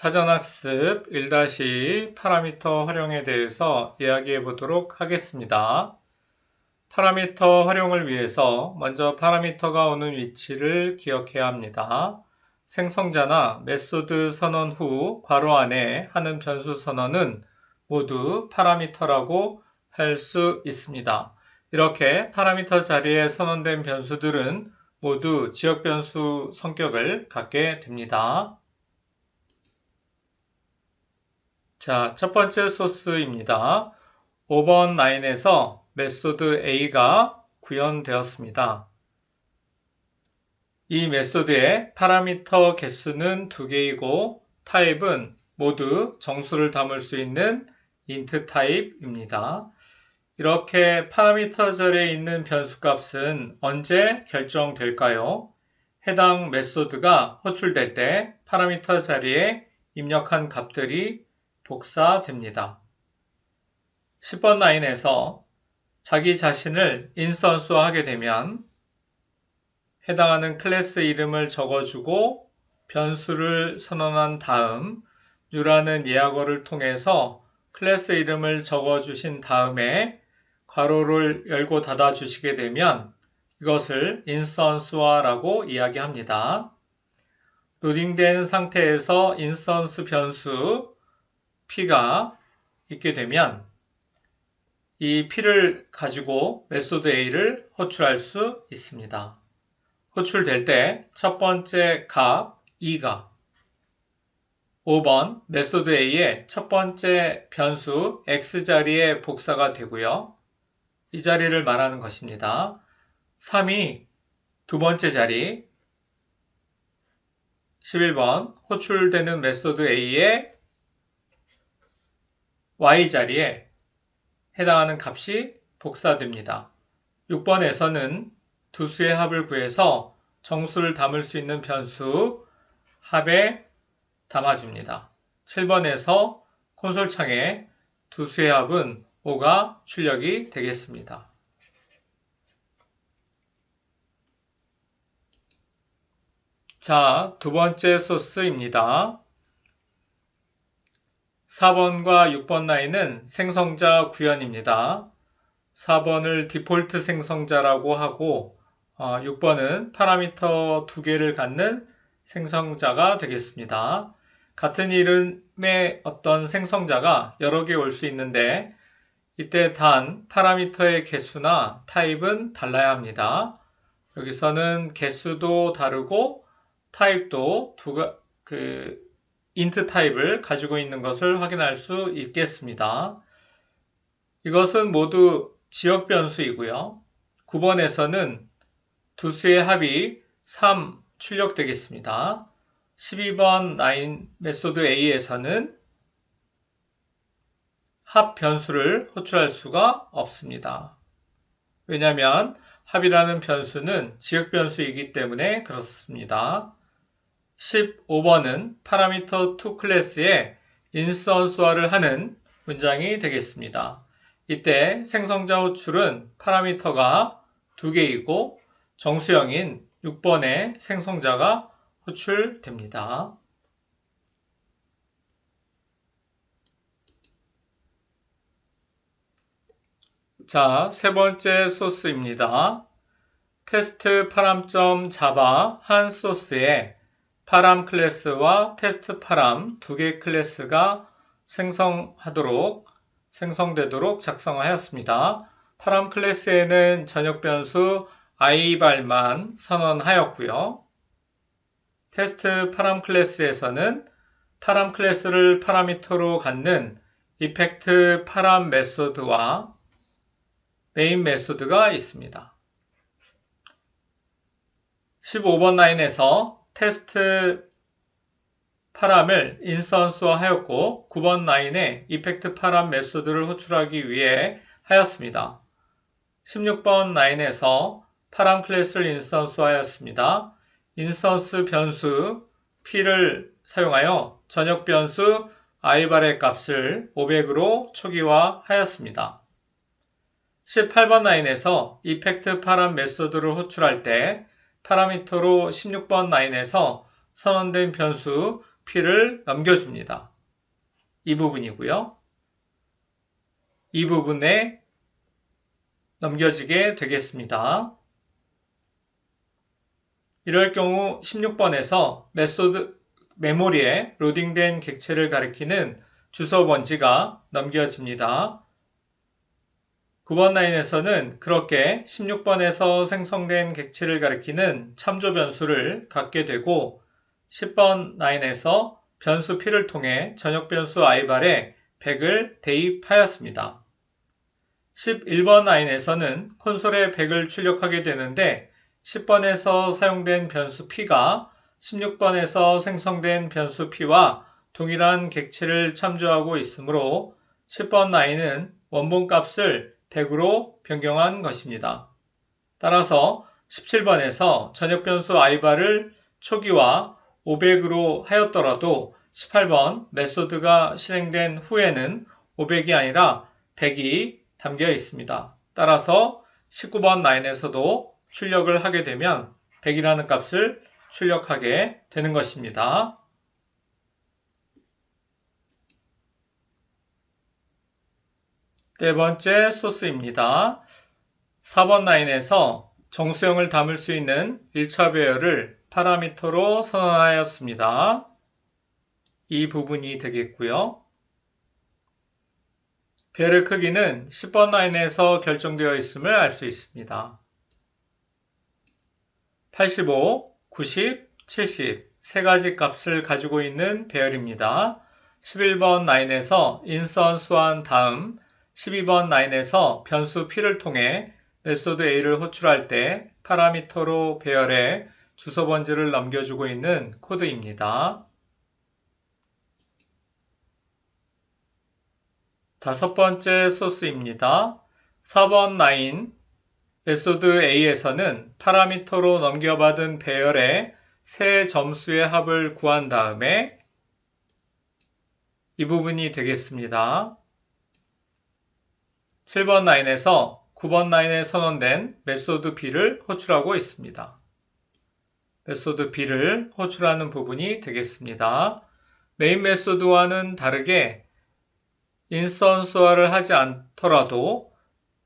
사전학습 1- 파라미터 활용에 대해서 이야기해 보도록 하겠습니다. 파라미터 활용을 위해서 먼저 파라미터가 오는 위치를 기억해야 합니다. 생성자나 메소드 선언 후 괄호 안에 하는 변수 선언은 모두 파라미터라고 할 수 있습니다. 이렇게 파라미터 자리에 선언된 변수들은 모두 지역 변수 성격을 갖게 됩니다. 자, 첫 번째 소스입니다. 5번 라인에서 메소드 A가 구현되었습니다. 이 메소드의 파라미터 개수는 두 개이고 타입은 모두 정수를 담을 수 있는 int 타입입니다. 이렇게 파라미터 절에 있는 변수 값은 언제 결정될까요? 해당 메소드가 호출될 때 파라미터 자리에 입력한 값들이 복사됩니다. 10번 라인에서 자기 자신을 인스턴스화하게 되면 해당하는 클래스 이름을 적어주고 변수를 선언한 다음 뉴라는 예약어를 통해서 클래스 이름을 적어주신 다음에 괄호를 열고 닫아 주시게 되면 이것을 인스턴스화라고 이야기합니다. 로딩된 상태에서 인스턴스 변수 P가 있게 되면 이 P를 가지고 메소드 A를 호출할 수 있습니다. 호출될 때 첫 번째 값 2가 5번 메소드 A의 첫 번째 변수 x 자리에 복사가 되고요. 이 자리를 말하는 것입니다. 3이 두 번째 자리 11번 호출되는 메소드 A의 y자리에 해당하는 값이 복사됩니다. 6번에서는 두 수의 합을 구해서 정수를 담을 수 있는 변수 합에 담아줍니다. 7번에서 콘솔 창에 두 수의 합은 5가 출력이 되겠습니다. 자, 두 번째 소스입니다. 4번과 6번 라인은 생성자 구현입니다. 4번을 디폴트 생성자라고 하고 6번은 어, 파라미터 두 개를 갖는 생성자가 되겠습니다. 같은 이름의 어떤 생성자가 여러 개 올 수 있는데 이때 단 파라미터의 개수나 타입은 달라야 합니다. 여기서는 개수도 다르고 타입도 두, 그, int 타입을 가지고 있는 것을 확인할 수 있겠습니다. 이것은 모두 지역 변수이고요. 9번에서는 두 수의 합이 3 출력되겠습니다. 12번 라인 메소드 A에서는 합 변수를 호출할 수가 없습니다. 왜냐하면 합이라는 변수는 지역 변수이기 때문에 그렇습니다. 15번은 파라미터 2 클래스의 인스턴스화를 하는 문장이 되겠습니다. 이때 생성자 호출은 파라미터가 두 개이고 정수형인 6번의 생성자가 호출됩니다. 자, 세 번째 소스입니다. 테스트 파람 점 자바 한 소스에 파람 클래스와 테스트 파람 두 개 클래스가 생성하도록 생성되도록 작성하였습니다. 파람 클래스에는 전역 변수 i발만 선언하였고요. 테스트 파람 클래스에서는 파람 클래스를 파라미터로 갖는 이펙트 파람 메소드와 메인 메소드가 있습니다. 15번 라인에서 테스트 파람을 인스턴스화 하였고 9번 라인에 이펙트 파람 메소드를 호출하기 위해 하였습니다. 16번 라인에서 파람 클래스를 인스턴스 하였습니다. 인스턴스 변수 p를 사용하여 전역 변수 i발의 값을 500으로 초기화 하였습니다. 18번 라인에서 이펙트 파람 메소드를 호출할 때 파라미터로 16번 라인에서 선언된 변수 P를 넘겨줍니다. 이 부분이고요. 이 부분에 넘겨지게 되겠습니다. 이럴 경우 16번에서 메소드 메모리에 로딩된 객체를 가리키는 주소 번지가 넘겨집니다. 9번 라인에서는 그렇게 16번에서 생성된 객체를 가리키는 참조 변수를 갖게 되고 10번 라인에서 변수 P를 통해 전역 변수 i발에 100을 대입하였습니다. 11번 라인에서는 콘솔에 100을 출력하게 되는데 10번에서 사용된 변수 P가 16번에서 생성된 변수 P와 동일한 객체를 참조하고 있으므로 10번 라인은 원본 값을 100으로 변경한 것입니다. 따라서 17번에서 전역 변수 i바를 초기화 500으로 하였더라도 18번 메소드가 실행된 후에는 500이 아니라 100이 담겨 있습니다. 따라서 19번 라인에서도 출력을 하게 되면 100이라는 값을 출력하게 되는 것입니다. 네 번째 소스입니다. 4번 라인에서 정수형을 담을 수 있는 1차 배열을 파라미터로 선언하였습니다. 이 부분이 되겠고요. 배열의 크기는 10번 라인에서 결정되어 있음을 알 수 있습니다. 85, 90, 70 세 가지 값을 가지고 있는 배열입니다. 11번 라인에서 인선 수한 다음 12번 라인에서 변수 p를 통해 메소드 a를 호출할 때 파라미터로 배열해 주소 번지를 넘겨주고 있는 코드입니다. 다섯 번째 소스입니다. 4번 라인 메소드 a에서는 파라미터로 넘겨받은 배열의 세 점수의 합을 구한 다음에 이 부분이 되겠습니다. 7번 라인에서 9번 라인에 선언된 메소드 B를 호출하고 있습니다. 메소드 B를 호출하는 부분이 되겠습니다. 메인 메소드와는 다르게 인스턴스화를 하지 않더라도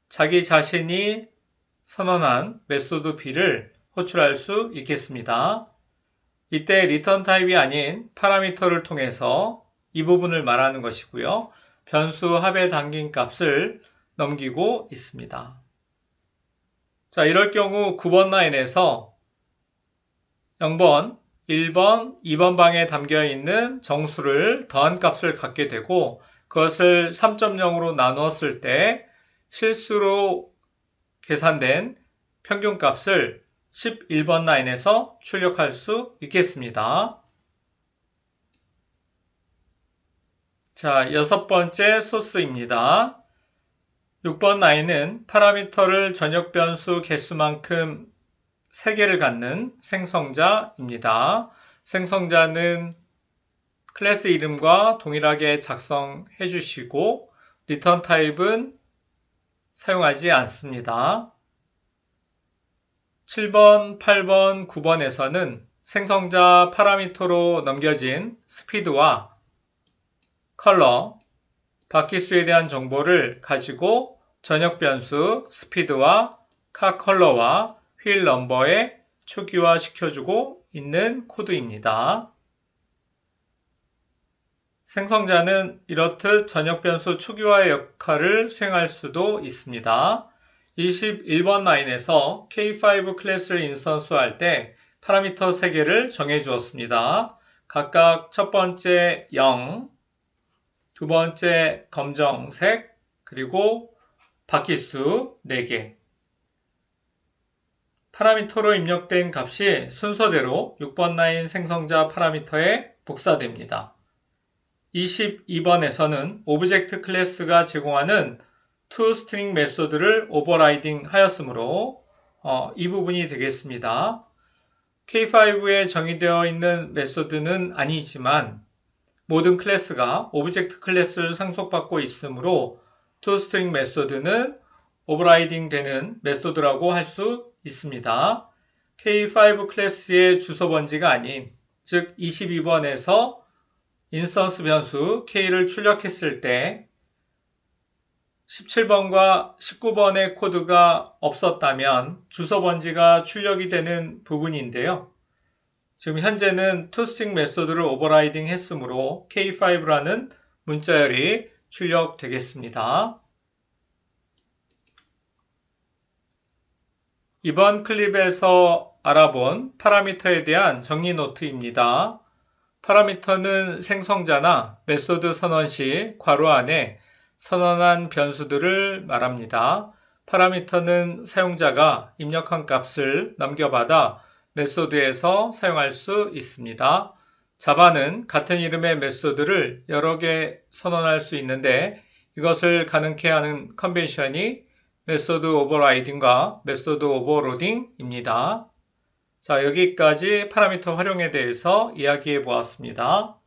자기 자신이 선언한 메소드 B를 호출할 수 있겠습니다. 이때 리턴 타입이 아닌 파라미터를 통해서 이 부분을 말하는 것이고요. 변수 합에 담긴 값을 넘기고 있습니다. 자, 이럴 경우 9번 라인에서 0번, 1번, 2번 방에 담겨 있는 정수를 더한 값을 갖게 되고 그것을 3.0으로 나누었을 때 실수로 계산된 평균 값을 11번 라인에서 출력할 수 있겠습니다. 자, 여섯 번째 소스입니다. 6번 라인은 파라미터를 전역 변수 개수만큼 3개를 갖는 생성자입니다. 생성자는 클래스 이름과 동일하게 작성해 주시고 리턴 타입은 사용하지 않습니다. 7번, 8번, 9번에서는 생성자 파라미터로 넘겨진 스피드와 컬러, 바퀴수에 대한 정보를 가지고 전역 변수 스피드와 카 컬러와 휠 넘버에 초기화 시켜주고 있는 코드입니다. 생성자는 이렇듯 전역 변수 초기화의 역할을 수행할 수도 있습니다. 21번 라인에서 K5 클래스를 인스턴스할 때 파라미터 3개를 정해 주었습니다. 각각 첫 번째 0, 두 번째 검정색, 그리고 바퀴수 4개. 파라미터로 입력된 값이 순서대로 6번 라인 생성자 파라미터에 복사됩니다. 22번에서는 오브젝트 클래스가 제공하는 toString 메소드를 오버라이딩 하였으므로 어, 이 부분이 되겠습니다. K5에 정의되어 있는 메소드는 아니지만 모든 클래스가 오브젝트 클래스를 상속받고 있으므로 toString 메소드는 오버라이딩 되는 메소드라고 할 수 있습니다. K5 클래스의 주소 번지가 아닌 즉 22번에서 인스턴스 변수 k를 출력했을 때 17번과 19번의 코드가 없었다면 주소 번지가 출력이 되는 부분인데요. 지금 현재는 토스팅 메소드를 오버라이딩 했으므로 K5라는 문자열이 출력되겠습니다. 이번 클립에서 알아본 파라미터에 대한 정리 노트입니다. 파라미터는 생성자나 메소드 선언 시 괄호 안에 선언한 변수들을 말합니다. 파라미터는 사용자가 입력한 값을 넘겨받아 메소드에서 사용할 수 있습니다. 자바는 같은 이름의 메소드를 여러 개 선언할 수 있는데 이것을 가능케 하는 컨벤션이 메소드 오버라이딩과 메소드 오버로딩입니다. 자, 여기까지 파라미터 활용에 대해서 이야기해 보았습니다.